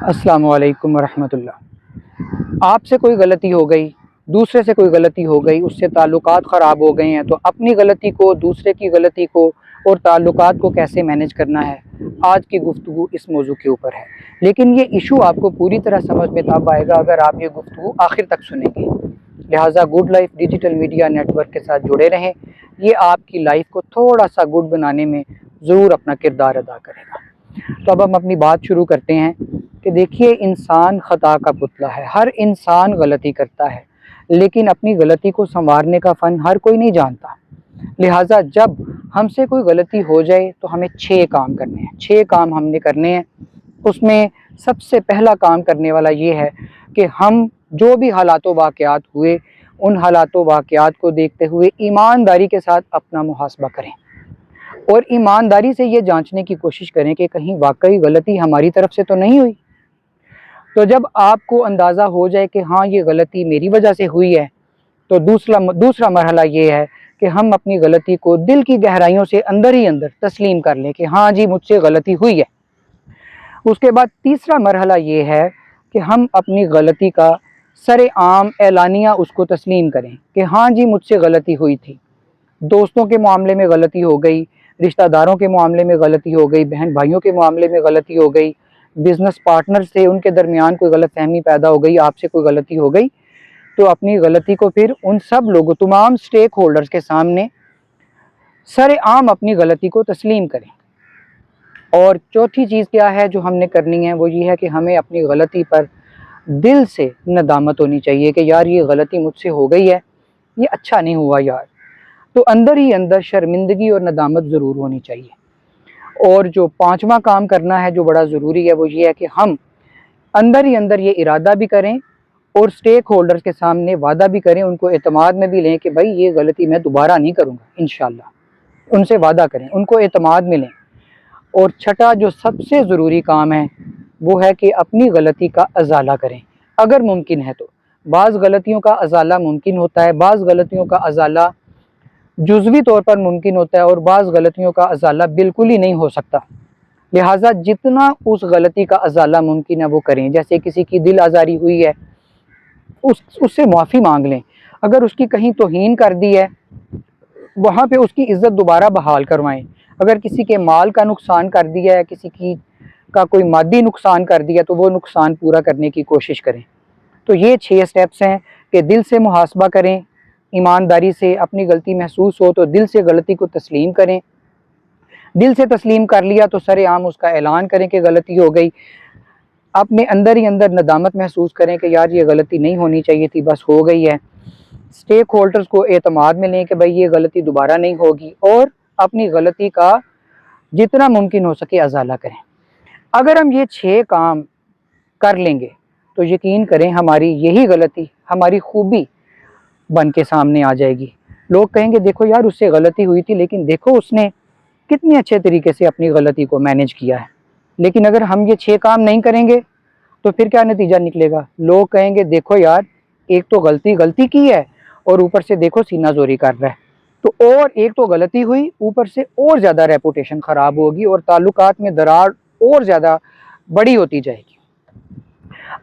अस्सलाम वालेकुम रहमतुल्लाह आपसे कोई गलती हो गई, दूसरे से कोई गलती हो गई, उससे ताल्लुकात ख़राब हो गए हैं तो अपनी गलती को, दूसरे की गलती को और ताल्लुकात को कैसे मैनेज करना है, आज की गुफ्तु इस मौजू के ऊपर है। लेकिन ये इशू आपको पूरी तरह समझ में तब आएगा अगर आप ये गुफ्तु आखिर तक सुनेंगे। लिहाजा good life digital media network के साथ जुड़े रहें, ये आपकी लाइफ को थोड़ा सा गुड बनाने में ज़रूर अपना किरदार अदा करेगा। तो अब हम अपनी बात शुरू करते हैं कि देखिए, इंसान ख़ता का पुतला है। हर इंसान गलती करता है, लेकिन अपनी गलती को संवारने का फ़न हर कोई नहीं जानता। लिहाजा जब हमसे कोई गलती हो जाए तो हमें छः काम करने हैं। छः काम हमने करने हैं। उसमें सबसे पहला काम करने वाला ये है कि हम जो भी हालात वाक़ात हुए, उन हालात वाक़ात को देखते हुए ईमानदारी के साथ अपना मुहासबा करें। और ईमानदारी से ये जांचने की कोशिश करें कि कहीं वाकई गलती हमारी तरफ़ से तो नहीं हुई। तो जब आपको अंदाज़ा हो जाए कि हाँ ये गलती मेरी वजह से हुई है तो दूसरा दूसरा मरहला ये है कि हम अपनी गलती को दिल की गहराइयों से अंदर ही अंदर तस्लीम कर लें कि हाँ जी, मुझसे गलती हुई है। उसके बाद तीसरा मरहला ये है कि हम अपनी गलती का सर आम एलानिया उसको तस्लीम करें कि हाँ जी, मुझसे गलती हुई थी। दोस्तों के मामले में गलती हो गई रिश्तेदारों के मामले में गलती हो गई, बहन भाइयों के मामले में गलती हो गई बिज़नेस पार्टनर से उनके दरमियान कोई गलत फहमी पैदा हो गई, आपसे कोई गलती हो गई तो अपनी गलती को फिर उन सब लोगों, तमाम स्टेक होल्डर्स के सामने सर आम अपनी गलती को तस्लीम करें। और चौथी चीज़ क्या है जो हमने करनी है, वो ये है कि हमें अपनी गलती पर दिल से नदामत होनी चाहिए कि यार ये गलती मुझसे हो गई है, ये अच्छा नहीं हुआ यार। तो अंदर ही अंदर शर्मिंदगी और नदामत ज़रूर होनी चाहिए। और जो पांचवा काम करना है, जो बड़ा ज़रूरी है, वो ये है कि हम अंदर ही अंदर ये इरादा भी करें और स्टेक होल्डर्स के सामने वादा भी करें, उनको एतमाद में भी लें कि भाई ये गलती मैं दोबारा नहीं करूँगा इन उनसे वादा करें, उनको एतमाद में लें। और छठा जो सबसे ज़रूरी काम है, वो है कि अपनी गलती का अजाला करें। अगर मुमकिन है तो। बाज़ गलतियों का अजाला मुमकिन होता है, बाज़ गलतियों का अजाला जुजवी तौर पर मुमकिन होता है और बाज़ गलतियों का अजाला बिल्कुल ही नहीं हो सकता। लिहाजा जितना उस गलती का अजाला मुमकिन है वो करें। जैसे किसी की दिल आज़ारी हुई है, उस, उससे माफ़ी मांग लें। अगर उसकी कहीं तोहन कर दी है, वहाँ पे उसकी इज़्ज़त दोबारा बहाल करवाएँ। अगर किसी के माल का नुकसान कर दिया है, किसी की, का कोई मादी नुकसान कर दिया तो वो नुकसान पूरा करने की कोशिश करें। तो ये छः स्टेप्स हैं कि दिल से मुहासबा करें ईमानदारी से अपनी गलती महसूस हो तो दिल से गलती को तस्लीम करें। दिल से तस्लीम कर लिया तो सर आम उसका ऐलान करें कि गलती हो गई। अपने अंदर ही अंदर नदामत महसूस करें कि यार ये गलती नहीं होनी चाहिए थी, बस हो गई है। स्टेक होल्डर्स को एतमाद में लें कि भाई ये गलती दोबारा नहीं होगी और अपनी गलती का जितना मुमकिन हो सके अजाला करें। अगर हम ये छः काम कर लेंगे तो यकीन करें हमारी यही गलती, हमारी खूबी बन के सामने आ जाएगी। लोग कहेंगे, देखो यार, उससे गलती हुई थी, लेकिन देखो उसने कितने अच्छे तरीके से अपनी गलती को मैनेज किया है। लेकिन अगर हम ये छः काम नहीं करेंगे तो फिर क्या नतीजा निकलेगा? लोग कहेंगे, देखो यार, एक तो गलती गलती की है, और ऊपर से देखो सीना जोरी कर रहा है। तो और एक तो गलती हुई, ऊपर से और ज़्यादा रेपुटेशन ख़राब होगी, और ताल्लुकात में दरार और ज़्यादा बड़ी होती जाएगी।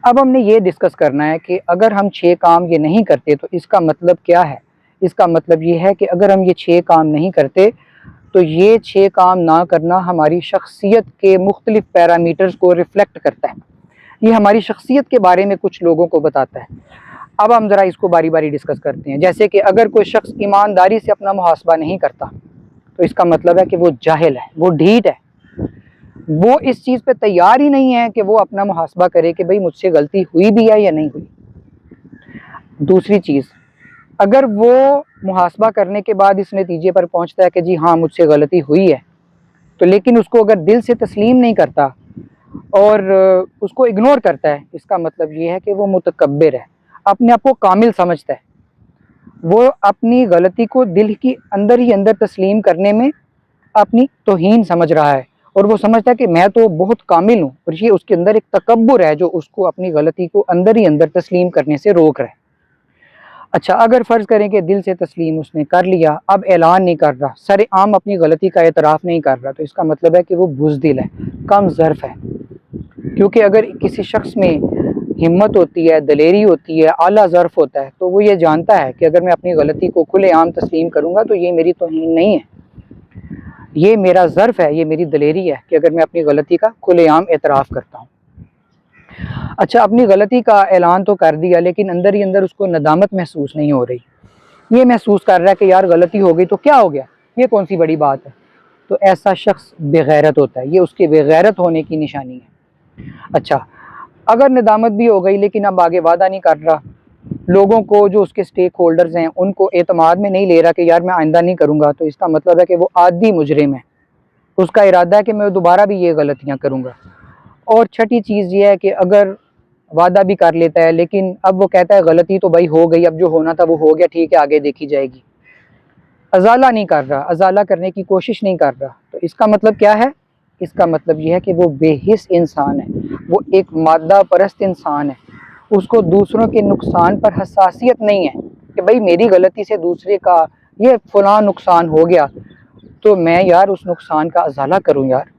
अब हमने ये डिस्कस करना है कि अगर हम छः काम ये नहीं करते तो इसका मतलब क्या है? इसका मतलब ये है कि अगर हम ये छः काम नहीं करते तो ये छः काम ना करना हमारी शख्सियत के मुख्तलिफ़ पैरामीटर्स को रिफ़्लेक्ट करता है। ये हमारी शख्सियत के बारे में कुछ लोगों को बताता है। अब हम ज़रा इसको बारी बारी डिस्कस करते हैं। जैसे कि अगर कोई शख्स ईमानदारी से अपना मुहासबा नहीं करता तो इसका मतलब है कि वो जाहिल है, वो ढीठ है। वो इस चीज़ पे तैयार ही नहीं है कि वो अपना मुहासबा करे कि भाई मुझसे गलती हुई भी है या नहीं हुई। दूसरी चीज़, अगर वो मुहासबा करने के बाद इस नतीजे पर पहुँचता है कि जी हाँ मुझसे गलती हुई है तो लेकिन उसको अगर दिल से तस्लीम नहीं करता और उसको इग्नोर करता है, इसका मतलब ये है कि वो मुतकबर है, अपने आप को कामिल समझता है। वो अपनी गलती को दिल की अंदर ही अंदर तस्लीम करने में अपनी तोहन समझ रहा है। और वो समझता है कि मैं तो बहुत कामिल हूँ और ये उसके अंदर एक तकबर है जो उसको अपनी गलती को अंदर ही अंदर तस्लीम करने से रोक रहा है। अच्छा अगर फ़र्ज़ करें कि दिल से तस्लीम उसने कर लिया, अब ऐलान नहीं कर रहा सर आम अपनी गलती का एतराफ़ नहीं कर रहा तो इसका मतलब है कि वो बुजदिल है, कम ज़र्फ़ है। क्योंकि अगर किसी शख्स में हिम्मत होती है, दलेरी होती है, आला ज़र्फ़ होता है तो वो ये जानता है कि अगर मैं अपनी गलती को खुलेआम तस्लीम करूँगा तो ये मेरी तोहीन नहीं है। ये मेरा ज़र्फ़ है, ये मेरी दलेरी है कि अगर मैं अपनी गलती का खुलेआम एतराफ़ करता हूँ। अच्छा अपनी गलती का ऐलान तो कर दिया, लेकिन अंदर ही अंदर उसको नदामत महसूस नहीं हो रही। ये महसूस कर रहा है कि यार गलती हो गई तो क्या हो गया? ये कौन सी बड़ी बात है? तो ऐसा शख्स बेगैरत होता है, ये उसके बेगैरत होने की निशानी है। अच्छा अगर नदामत भी हो गई, लेकिन अब आगे वादा नहीं कर रहा लोगों को, जो उसके स्टेक होल्डर्स हैं, उनको एतमाद में नहीं ले रहा कि यार मैं आइंदा नहीं करूँगा तो इसका मतलब है कि वो आदि मुजरिम है। उसका इरादा है कि मैं दोबारा भी ये गलतियाँ करूँगा। और छठी चीज़ ये है कि अगर वादा भी कर लेता है, लेकिन अब वो कहता है, गलती तो भाई हो गई, अब जो होना था वो हो गया, ठीक है, आगे देखी जाएगी। अजाला नहीं कर रहा, अजाला करने की कोशिश नहीं कर रहा। तो इसका मतलब क्या है? इसका मतलब यह है कि वो बेहिस इंसान है, वो एक मादा परस्त इंसान है। उसको दूसरों के नुकसान पर हसासियत नहीं है कि भाई मेरी गलती से दूसरे का ये फलां नुकसान हो गया तो मैं यार उस नुकसान का अजाला करूँ यार।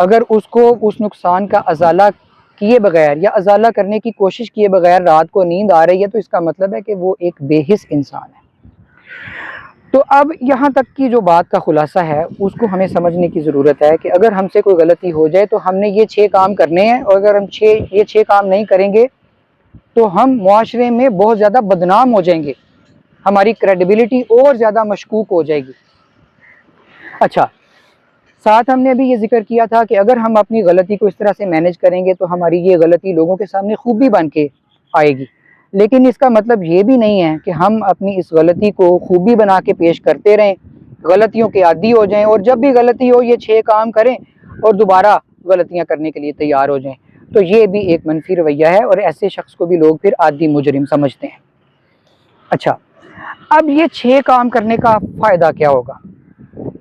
अगर उसको उस नुकसान का अजाला किए बगैर या अजाला करने की कोशिश किए बगैर रात को नींद आ रही है तो इसका मतलब है कि वो एक बेहिस इंसान है। तो अब यहाँ तक की जो बात का खुलासा है, उसको हमें समझने की ज़रूरत है कि अगर हमसे कोई गलती हो जाए तो हमने ये छः काम करने हैं, और अगर हम छः ये छः काम नहीं करेंगे तो हम माशरे में बहुत ज़्यादा बदनाम हो जाएँगे। हमारी क्रेडिबिलिटी और ज़्यादा मशकूक हो जाएगी। अच्छा साथ हमने अभी ये ज़िक्र किया था कि अगर हम अपनी गलती को इस तरह से मैनेज करेंगे तो हमारी ये गलती लोगों के सामने खूबी बन के आएगी। लेकिन इसका मतलब ये भी नहीं है कि हम अपनी इस गलती को खूबी बना के पेश करते रहें, गलतियों के आदि हो जाएँ और जब भी गलती हो ये छः काम करें और दोबारा गलतियाँ करने के लिए तैयार हो जाएँ। तो ये भी एक मनफी रवैया है और ऐसे शख्स को भी लोग फिर आदि मुजरिम समझते हैं। अच्छा अब ये छः काम करने का फ़ायदा क्या होगा?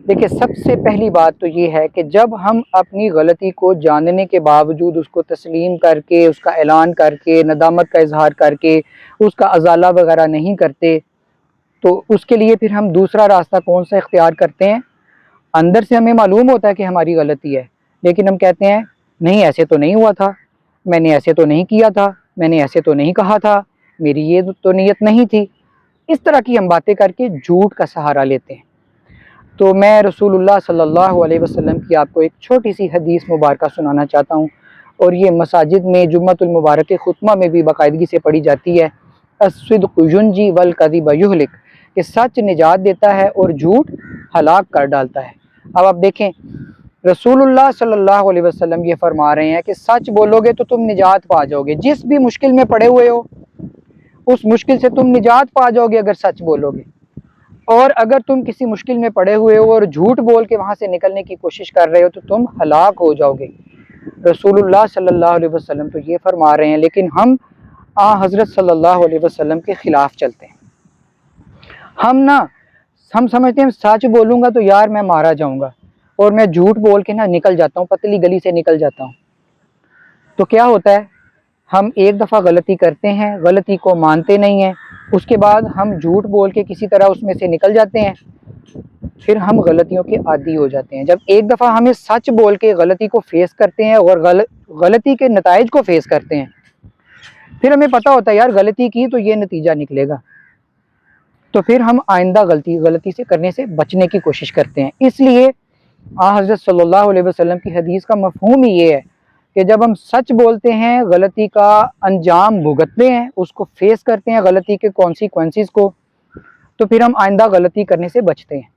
देखिए, सबसे पहली बात तो ये है कि जब हम अपनी गलती को जानने के बावजूद उसको तस्लीम करके, उसका ऐलान करके, नदामत का इजहार करके, उसका अजाला वगैरह नहीं करते तो उसके लिए फिर हम दूसरा रास्ता कौन सा इख्तियार करते हैं? अंदर से हमें मालूम होता है कि हमारी गलती है, लेकिन हम कहते हैं नहीं, ऐसे तो नहीं हुआ था। मैंने ऐसे तो नहीं किया था। मैंने ऐसे तो नहीं कहा था। मेरी ये तो नीयत नहीं थी। इस तरह की हम बातें करके झूठ का सहारा लेते हैं। तो मैं रसूलुल्लाह सल्लल्लाहु अलैहि वसल्लम की आपको एक छोटी सी हदीस मुबारक सुनाना चाहता हूँ। और ये मसाजिद में जुम्मतुल मुबारक खुतमा में भी बाकायदगी से पढ़ी जाती है। असदुंजी वल कदीब युहलिक, कि सच निजात देता है और झूठ हलाक कर डालता है। अब आप देखें रसूलुल्लाह सल्लल्लाहु अलैहि वसल्लम ये फरमा रहे हैं कि सच बोलोगे तो तुम निजात पा जाओगे। जिस भी मुश्किल में पड़े हुए हो, उस मुश्किल से तुम निजात पा जाओगे अगर सच बोलोगे। और अगर तुम किसी मुश्किल में पड़े हुए हो और झूठ बोल के वहाँ से निकलने की कोशिश कर रहे हो तो तुम हलाक हो जाओगे। रसूलुल्लाह सल्लल्लाहु अलैहि वसल्लम तो ये फरमा रहे हैं, लेकिन हम, आ हज़रत सल्लल्लाहु अलैहि वसल्लम के ख़िलाफ़ चलते हैं। हम ना, हम समझते हैं, सच बोलूँगा तो यार मैं मारा जाऊँगा। और मैं झूठ बोल के ना निकल जाता हूँ पतली गली से निकल जाता हूँ। तो क्या होता है? हम एक दफ़ा गलती करते हैं गलती को मानते नहीं हैं उसके बाद हम झूठ बोल के किसी तरह उसमें से निकल जाते हैं फिर हम गलतियों के आदि हो जाते हैं। जब एक दफ़ा हमें सच बोल के गलती को फेस करते हैं और गल, गलती के नतज को फेस करते हैं फिर हमें पता होता है यार गलती की तो ये नतीजा निकलेगा। तो फिर हम आइंदा गलती गलती से करने से बचने की कोशिश करते हैं। इसलिए आ, हज़रत सल्लल्लाहु अलैहि वसल्लम की हदीस का मफहूम ही ये है कि जब हम सच बोलते हैं, गलती का अंजाम भुगतते हैं, उसको फेस करते हैं, गलती के कॉन्सिक्वेंसिस को तो फिर हम आइंदा गलती करने से बचते हैं।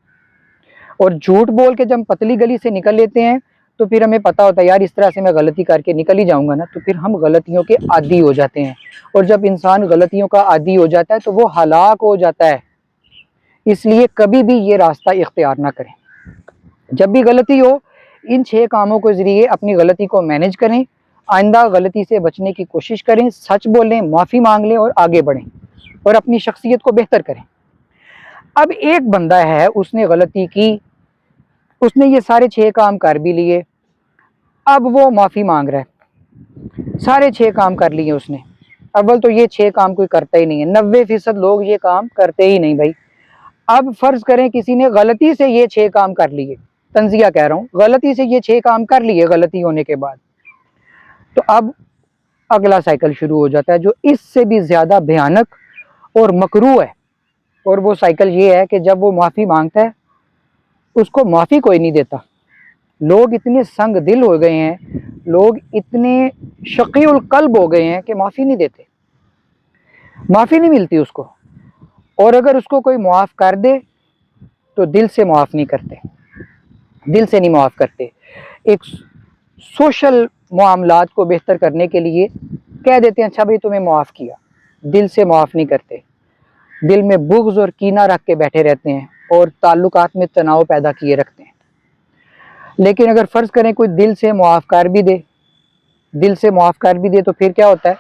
और झूठ बोल के जब हम पतली गली से निकल लेते हैं तो फिर हमें पता होता है, यार, इस तरह से मैं गलती करके निकल ही जाऊँगा ना। तो फिर हम गलतियों के आदि हो जाते हैं। और जब इंसान गलतियों का आदि हो जाता है तो वो हलाक हो जाता है। इसलिए कभी भी ये रास्ता इख्तियार ना करें। जब भी गलती हो, इन छह कामों के ज़रिए अपनी गलती को मैनेज करें, आइंदा गलती से बचने की कोशिश करें, सच बोलें, माफ़ी मांग लें और आगे बढ़ें और अपनी शख्सियत को बेहतर करें। अब एक बंदा है, उसने गलती की, उसने ये सारे छः काम कर भी लिए, अब वो माफ़ी मांग रहा है। सारे छः काम कर लिए उसने। अव्वल तो ये छः काम कोई करता ही नहीं है। नब्बे फ़ीसद लोग ये काम करते ही नहीं भाई। अब फ़र्ज़ करें किसी ने गलती से ये छः काम कर लिए। तंजिया कह रहा हूँ, गलती से ये छः काम कर लिए, गलती होने के बाद। तो अब अगला साइकिल शुरू हो जाता है, जो इससे भी ज़्यादा भयानक और मकरू है। और वो साइकिल ये है कि जब वो माफ़ी माँगता है, उसको माफ़ी कोई नहीं देता। लोग इतने संग दिल हो गए हैं, लोग इतने शकील कल्ब हो गए हैं कि माफ़ी नहीं देते। माफ़ी नहीं मिलती उसको। और अगर उसको कोई मुआफ़ कर दे तो दिल से मुआफ़ नहीं करते। दिल से नहीं माफ़ करते। एक सोशल मामला को बेहतर करने के लिए कह देते हैं अच्छा भाई तुम्हें माफ़ किया। दिल से माफ़ नहीं करते। दिल में बुग्ज और कीना रख के बैठे रहते हैं और ताल्लुकात में तनाव पैदा किए रखते हैं। लेकिन अगर फ़र्ज़ करें, कोई दिल से मुआफ़ कर भी दे, दिल से मुआफ़ कर भी दे तो फिर क्या होता है?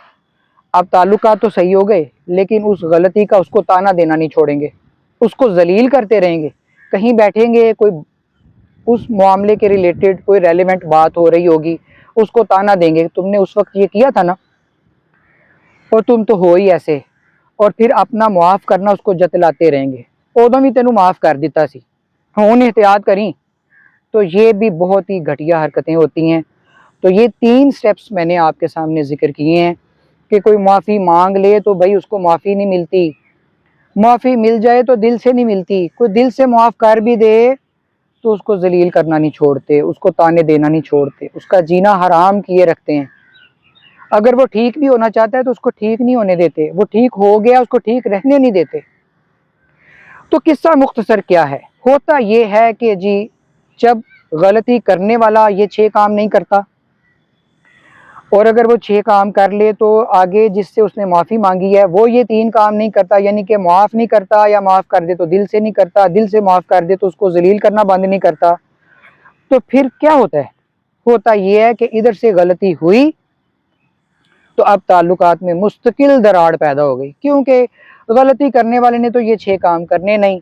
अब ताल्लुकात तो सही हो गए, लेकिन उस गलती का उसको ताना देना नहीं छोड़ेंगे। उसको जलील करते रहेंगे। कहीं बैठेंगे, कोई उस मामले के रिलेटेड कोई रेलिवेंट बात हो रही होगी, उसको ताना देंगे। तुमने उस वक्त ये किया था ना? और तुम तो हो ही ऐसे। और फिर अपना मुआफ़ करना उसको जतलाते रहेंगे। उदों भी तेन माफ़ कर दिता सी। हूँ एहतियात करी। तो ये भी बहुत ही घटिया हरकतें होती हैं। तो ये तीन स्टेप्स मैंने आपके सामने ज़िक्र किए हैं कि कोई माफ़ी मांग ले तो भाई उसको माफ़ी नहीं मिलती। माफ़ी मिल जाए तो दिल से नहीं मिलती। कोई दिल से माफ़ कर भी दे तो उसको जलील करना नहीं छोड़ते, उसको ताने देना नहीं छोड़ते, उसका जीना हराम किए रखते हैं। अगर वो ठीक भी होना चाहता है तो उसको ठीक नहीं होने देते, वो ठीक हो गया उसको ठीक रहने नहीं देते। तो किस्सा मुख्तसर क्या है? होता ये है कि जी, जब गलती करने वाला ये छः काम नहीं करता और अगर वो छः काम कर ले तो आगे जिससे उसने माफ़ी मांगी है, वो ये तीन काम नहीं करता, यानी कि माफ़ नहीं करता या माफ़ कर दे तो दिल से नहीं करता, दिल से माफ़ कर दे तो उसको जलील करना बंद नहीं करता। तो फिर क्या होता है? होता ये है कि इधर से गलती हुई तो अब ताल्लुकात में मुस्तकिल दराड़ पैदा हो गई। क्योंकि गलती करने वाले ने तो ये छः काम करने नहीं।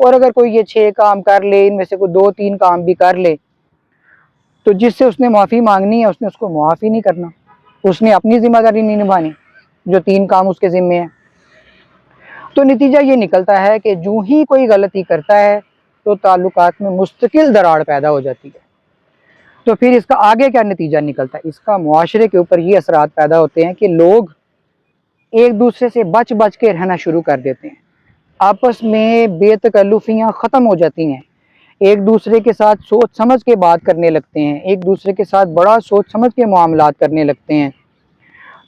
और अगर कोई ये छः काम कर ले, इनमें से कोई दो तीन काम भी कर ले तो जिससे उसने माफ़ी मांगनी है, उसने उसको मुआफ़ी नहीं करना। उसने अपनी ज़िम्मेदारी नहीं निभानी, जो तीन काम उसके ज़िम्मे हैं। तो नतीजा ये निकलता है कि जो ही कोई गलती करता है तो ताल्लुकात में मुस्तकिल दरार पैदा हो जाती है। तो फिर इसका आगे क्या नतीजा निकलता है? इसका मुआशरे के ऊपर ये असरात पैदा होते हैं कि लोग एक दूसरे से बच बच के रहना शुरू कर देते हैं। आपस में बेतकल्लुफियाँ ख़त्म हो जाती हैं। एक दूसरे के साथ सोच समझ के बात करने लगते हैं, एक दूसरे के साथ बड़ा सोच समझ के मामला करने लगते हैं।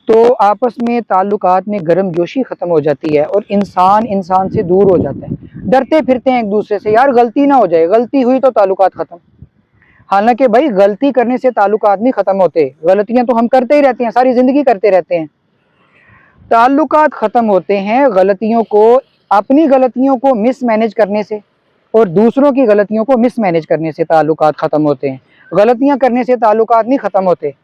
तो आपस में ताल्लुकात में गर्म जोशी ख़त्म हो जाती है और इंसान इंसान से दूर हो जाता है। डरते फिरते हैं एक दूसरे से, यार, गलती ना हो जाए, गलती हुई तो ताल्लुकात ख़त्म। हालाँकि भाई, गलती करने से ताल्लुकात नहीं ख़त्म होते, गलतियाँ तो हम करते ही रहते हैं, सारी ज़िंदगी करते रहते हैं। ताल्लुकात ख़त्म होते हैं गलतियों को, अपनी गलतियों को मिस मैनेज करने से। और दूसरों की गलतियों को मिस मैनेज करने से ताल्लुकात ख़त्म होते हैं। गलतियाँ करने से ताल्लुकात नहीं ख़त्म होते।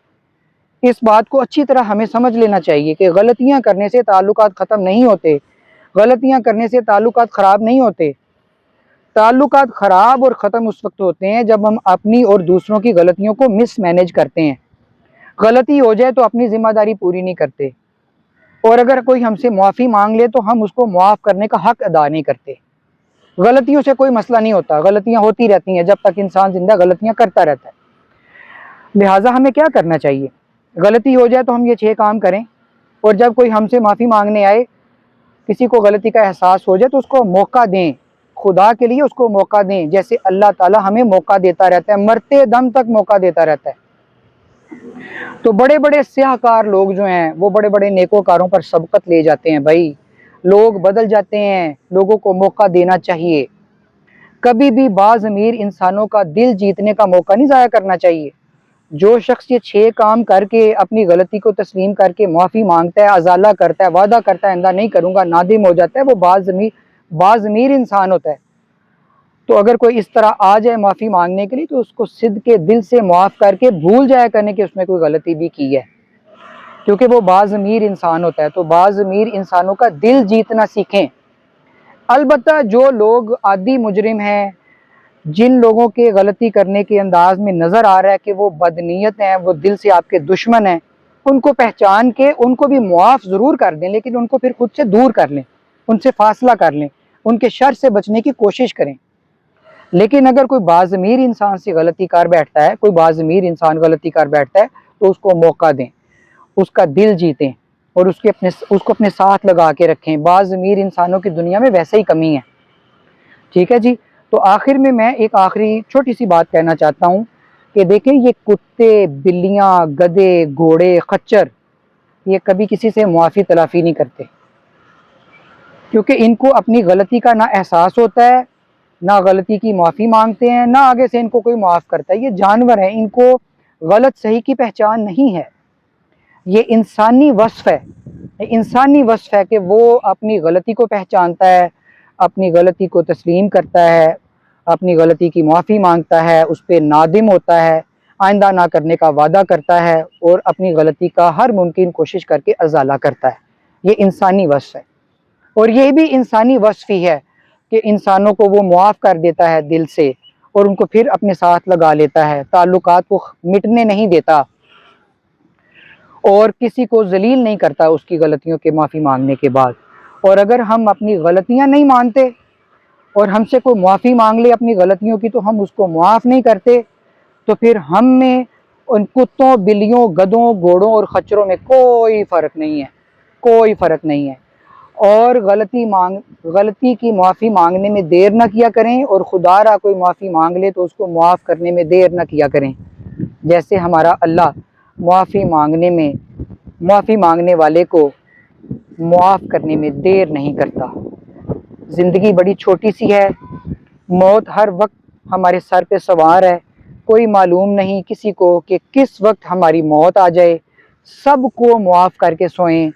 इस बात को अच्छी तरह हमें समझ लेना चाहिए कि गलतियाँ करने से ताल्लुकात ख़त्म नहीं होते। गलतियाँ करने से ताल्लुकात ख़राब नहीं होते। ताल्लुक ख़राब और ख़त्म उस वक्त होते हैं जब हम अपनी और दूसरों की गलतियों को मिस मैनेज करते हैं। गलती हो जाए तो अपनी ज़िम्मेदारी पूरी नहीं करते। और अगर कोई हमसे मुआफ़ी मांग ले तो हम उसको मुआफ़ करने का हक अदा नहीं करते। गलतियों से कोई मसला नहीं होता, गलतियाँ होती रहती हैं जब तक इंसान ज़िंदा गलतियाँ करता रहता है। लिहाजा हमें क्या करना चाहिए? गलती हो जाए तो हम ये छः काम करें और जब कोई हमसे माफ़ी मांगने आए, किसी को गलती का एहसास हो जाए तो उसको मौका दें, खुदा के लिए उसको मौका दें, जैसे अल्लाह ताला हमें मौका देता रहता है, मरते दम तक मौका देता रहता है। तो बड़े बड़े स्याहकार लोग जो हैं, वो बड़े बड़े नेकोकारों पर सबकत ले जाते हैं भाई। लोग बदल जाते हैं, लोगों को मौका देना चाहिए। कभी भी बाज अमीर इंसानों का दिल जीतने का मौका नहीं ज़ाया करना चाहिए। जो शख्स ये छः काम करके, अपनी गलती को तस्लीम करके माफ़ी माँगता है, अजाला करता है, वादा करता है आंदा नहीं करूँगा, नादिम हो जाता है, वो बाज अमीर बाज अमीर इंसान होता है। तो अगर कोई इस तरह आ जाए माफ़ी मांगने के लिए तो उसको सिद्ध के दिल से माफ़ करके भूल जाया करने की उसने कोई गलती भी की है। क्योंकि वो बाज़ अमीर इंसान होता है तो बाज़ अमीर इंसानों का दिल जीतना सीखें। अलबत् जो लोग आदि मुजरिम हैं, जिन लोगों के गलती करने के अंदाज में नज़र आ रहा है कि वो बदनीयत हैं, वो दिल से आपके दुश्मन हैं, उनको पहचान के उनको भी मुआफ़ ज़रूर कर दें, लेकिन उनको फिर खुद से दूर कर लें, उनसे फासला कर लें, उनके शर से बचने की कोशिश करें। लेकिन अगर कोई बाज़मीर इंसान से गलती कर बैठता है, कोई बाज़मीर इंसान गलती कर बैठता है तो उसको मौका दें। उसका दिल जीतें और उसके अपने, उसको अपने साथ लगा के रखें। बाज़ अमीर इंसानों की दुनिया में वैसे ही कमी है। ठीक है जी? तो आखिर में मैं एक आखिरी छोटी सी बात कहना चाहता हूँ कि देखें, ये कुत्ते, बिल्लियाँ, गधे, घोड़े, खच्चर, ये कभी किसी से मुआफ़ी, तलाफ़ी नहीं करते। क्योंकि इनको अपनी गलती का ना एहसास होता है, ना गलती की माफ़ी मांगते हैं, ना आगे से इनको कोई माफ़ करता है। ये जानवर हैं, इनको गलत, सही की पहचान नहीं है। ये इंसानी वस्फ़ है। इंसानी वस्फ़ है कि वो अपनी गलती को पहचानता है, अपनी गलती को तस्लीम करता है, अपनी गलती की माफ़ी माँगता है, उस पर नादिम होता है, आइंदा ना करने का वादा करता है और अपनी गलती का हर मुमकिन कोशिश करके अजाला करता है। ये इंसानी वस्फ़ है। और ये भी इंसानी वस्फ़ ही है कि इंसानों को वो मुआफ़ कर देता है दिल से और उनको फिर अपने साथ लगा लेता है। ताल्लुकात को मिटने नहीं देता। और किसी को जलील नहीं करता उसकी गलतियों के माफ़ी मांगने के बाद। और अगर हम अपनी गलतियाँ नहीं मानते और हमसे कोई माफ़ी मांग ले अपनी गलतियों की तो हम उसको मुआफ़ नहीं करते। तो फिर हम में उन कुत्तों, बिल्लियों, गधों, घोड़ों और खच्चरों में कोई फ़र्क नहीं है। कोई फ़र्क नहीं है। और गलती मांग, गलती की माफ़ी मांगने में देर ना किया करें और खुदारा कोई माफ़ी मांग ले तो उसको मुआफ़ करने में देर ना किया करें। जैसे हमारा अल्लाह मुआफ़ी मांगने में, मुआफ़ी मांगने वाले को मुआफ़ करने में देर नहीं करता। ज़िंदगी बड़ी छोटी सी है। मौत हर वक्त हमारे सर पे सवार है। कोई मालूम नहीं किसी को कि किस वक्त हमारी मौत आ जाए। सबको मुआफ़ करके सोएँ।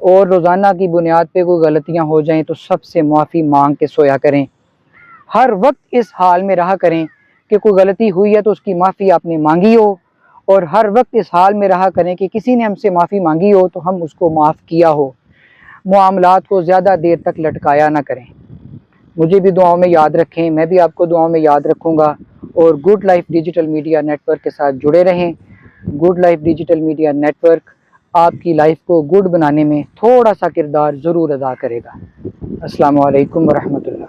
और रोज़ाना की बुनियाद पे कोई गलतियाँ हो जाएँ तो सबसे माफ़ी मांग के सोया करें। हर वक्त इस हाल में रहा करें कि कोई गलती हुई है तो उसकी माफ़ी आपने मांगी हो। और हर वक्त इस हाल में रहा करें कि किसी ने हमसे माफ़ी मांगी हो तो हम उसको माफ़ किया हो। मामलात को ज़्यादा देर तक लटकाया ना करें। मुझे भी दुआओं में याद रखें, मैं भी आपको दुआओं में याद रखूँगा। और good life digital media network के साथ जुड़े रहें। Good life digital media network आपकी लाइफ को गुड बनाने में थोड़ा सा किरदार ज़रूर अदा करेगा। अस्सलाम वालेकुम वरहमतुल्लाह।